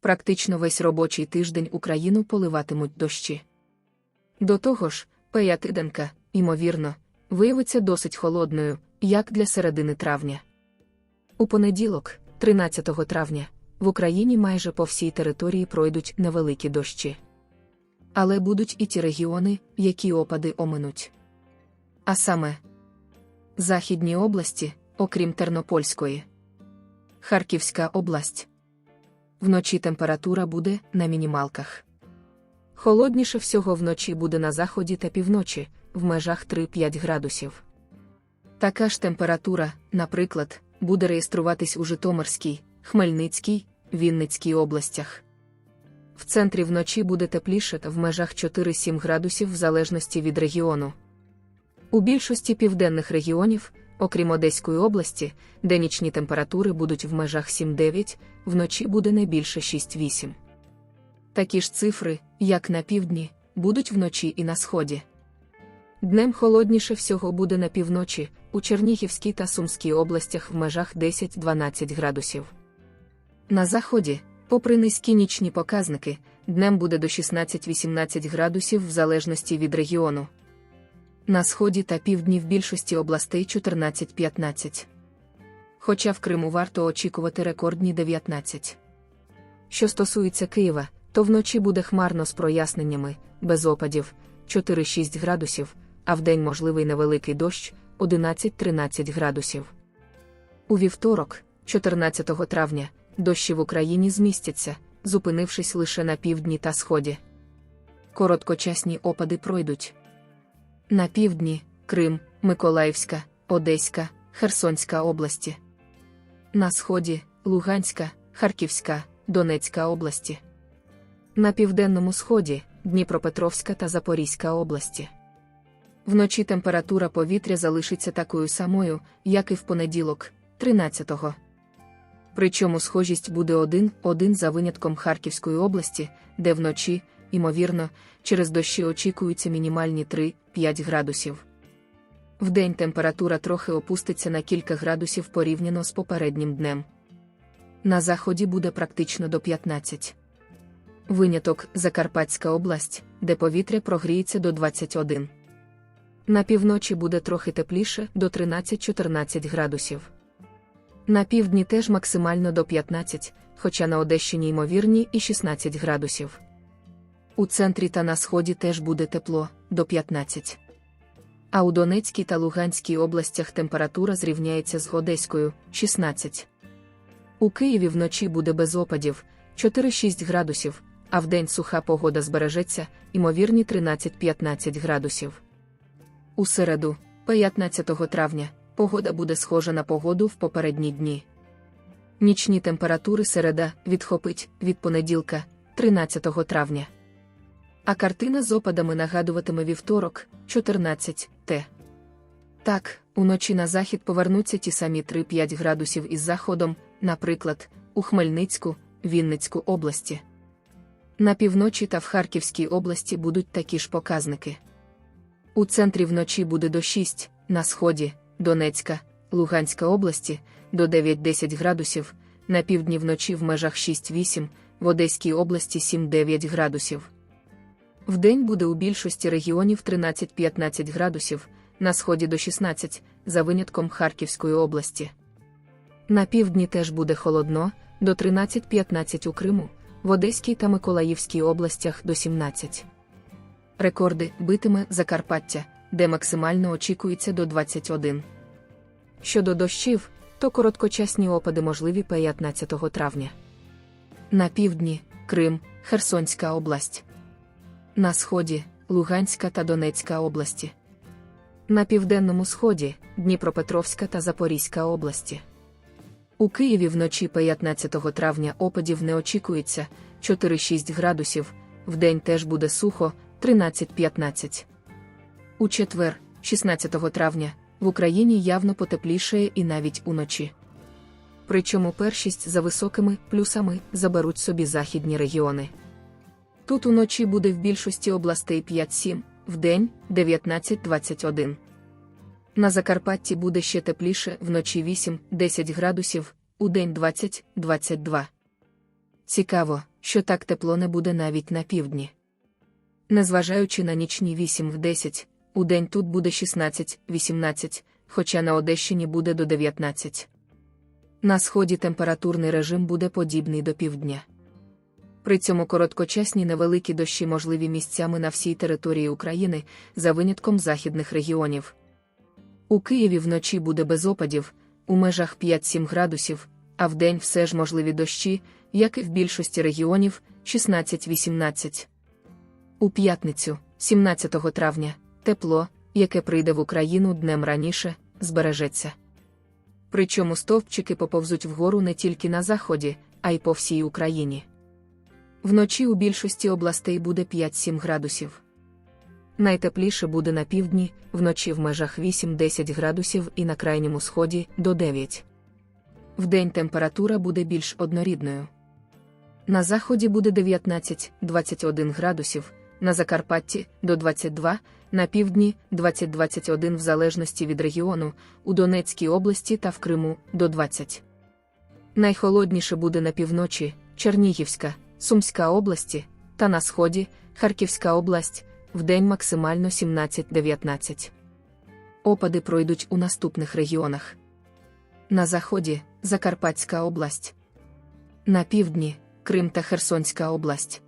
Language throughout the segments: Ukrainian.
Практично весь робочий тиждень Україну поливатимуть дощі. До того ж, п'ятиденка, ймовірно, виявиться досить холодною, як для середини травня. У понеділок, 13 травня, в Україні майже по всій території пройдуть невеликі дощі. Але будуть і ті регіони, які опади оминуть. А саме Західні області, окрім Тернопольської, Харківська область. Вночі температура буде на мінімалках. Холодніше всього вночі буде на заході та півночі, в межах 3-5 градусів. Така ж температура, наприклад, буде реєструватись у Житомирській, Хмельницькій, Вінницькій областях. В центрі вночі буде тепліше в межах 4-7 градусів в залежності від регіону. У більшості південних регіонів, окрім Одеської області, де нічні температури будуть в межах 7-9, вночі буде не більше 6-8. Такі ж цифри, як на півдні, будуть вночі і на сході. Днем холодніше всього буде на півночі, у Чернігівській та Сумській областях в межах 10-12 градусів. На заході, попри низькі нічні показники, днем буде до 16-18 градусів в залежності від регіону. На сході та півдні в більшості областей 14-15. Хоча в Криму варто очікувати рекордні 19. Що стосується Києва, то вночі буде хмарно з проясненнями, без опадів 4-6 градусів, а вдень можливий невеликий дощ 11-13 градусів. У вівторок, 14 травня, дощі в Україні змістяться, зупинившись лише на півдні та сході. Короткочасні опади пройдуть. На півдні Крим, Миколаївська, Одеська, Херсонська області. На сході Луганська, Харківська, Донецька області. На південному сході Дніпропетровська та Запорізька області. Вночі температура повітря залишиться такою самою, як і в понеділок, 13-го. Причому схожість буде один-один за винятком Харківської області, де вночі, ймовірно, через дощі очікуються мінімальні 3-5 градусів. Вдень температура трохи опуститься на кілька градусів порівняно з попереднім днем. На заході буде практично до 15. Виняток Закарпатська область, де повітря прогріється до 21. На півночі буде трохи тепліше до 13-14 градусів. На півдні теж максимально до 15, хоча на Одещині ймовірні і 16 градусів. У центрі та на сході теж буде тепло до 15. А у Донецькій та Луганській областях температура зрівняється з Одеською 16. У Києві вночі буде без опадів 4-6 градусів, а вдень суха погода збережеться, ймовірні 13-15 градусів. У середу, 15 травня, погода буде схожа на погоду в попередні дні. Нічні температури середа відхопить від понеділка, 13 травня. А картина з опадами нагадуватиме вівторок, 14 т. Так, уночі на захід повернуться ті самі 3-5 градусів із заходом, наприклад, у Хмельницьку, Вінницьку області. На півночі та в Харківській області будуть такі ж показники. У центрі вночі буде до 6, на сході, Донецька, Луганська області, до 9-10 градусів, на півдні вночі в межах 6-8, в Одеській області 7-9 градусів. Вдень буде у більшості регіонів 13-15 градусів, на сході до 16, за винятком Харківської області. На півдні теж буде холодно, до 13-15 у Криму, в Одеській та Миколаївській областях до 17. Рекорди битиме Закарпаття, де максимально очікується до 21. Щодо дощів, то короткочасні опади можливі 15 травня. На півдні Крим, Херсонська область. На сході Луганська та Донецька області. На південному сході Дніпропетровська та Запорізька області. У Києві вночі 15 травня опадів не очікується 4-6 градусів, вдень теж буде сухо 13-15. У четвер, 16 травня, в Україні явно потеплішає і навіть уночі. Причому першість за високими плюсами заберуть собі західні регіони. Тут уночі буде в більшості областей 5-7, вдень 19-21. На Закарпатті буде ще тепліше вночі 8-10 градусів, удень 20-22. Цікаво, що так тепло не буде навіть на півдні. Незважаючи на нічні 8 в 10, у день тут буде 16-18, хоча на Одещині буде до 19. На сході температурний режим буде подібний до півдня. При цьому короткочасні невеликі дощі можливі місцями на всій території України, за винятком західних регіонів. У Києві вночі буде без опадів, у межах 5-7 градусів, а вдень все ж можливі дощі, як і в більшості регіонів 16-18. У п'ятницю, 17 травня, тепло, яке прийде в Україну днем раніше, збережеться. Причому стовпчики поповзуть вгору не тільки на заході, а й по всій Україні. Вночі у більшості областей буде 5-7 градусів. Найтепліше буде на півдні, вночі в межах 8-10 градусів і на крайньому сході до 9. Вдень температура буде більш однорідною. На заході буде 19-21 градусів, на Закарпатті до 22, на півдні 20-21 в залежності від регіону, у Донецькій області та в Криму до 20. Найхолодніше буде на півночі, Чернігівська, Сумська області, та на сході, Харківська область, вдень максимально 17-19. Опади пройдуть у наступних регіонах. На заході Закарпатська область. На півдні Крим та Херсонська область.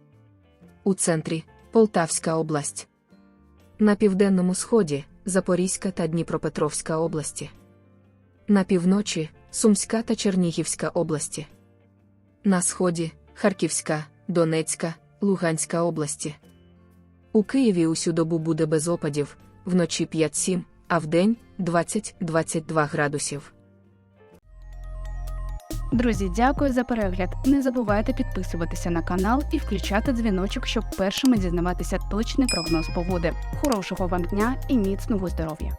У центрі Полтавська область. На південному сході Запорізька та Дніпропетровська області. На півночі Сумська та Чернігівська області. На сході Харківська, Донецька, Луганська області. У Києві усю добу буде без опадів, вночі 5-7, а вдень 20-22 градусів. Друзі, дякую за перегляд. Не забувайте підписуватися на канал і включати дзвіночок, щоб першими дізнаватися точний прогноз погоди. Хорошого вам дня і міцного здоров'я!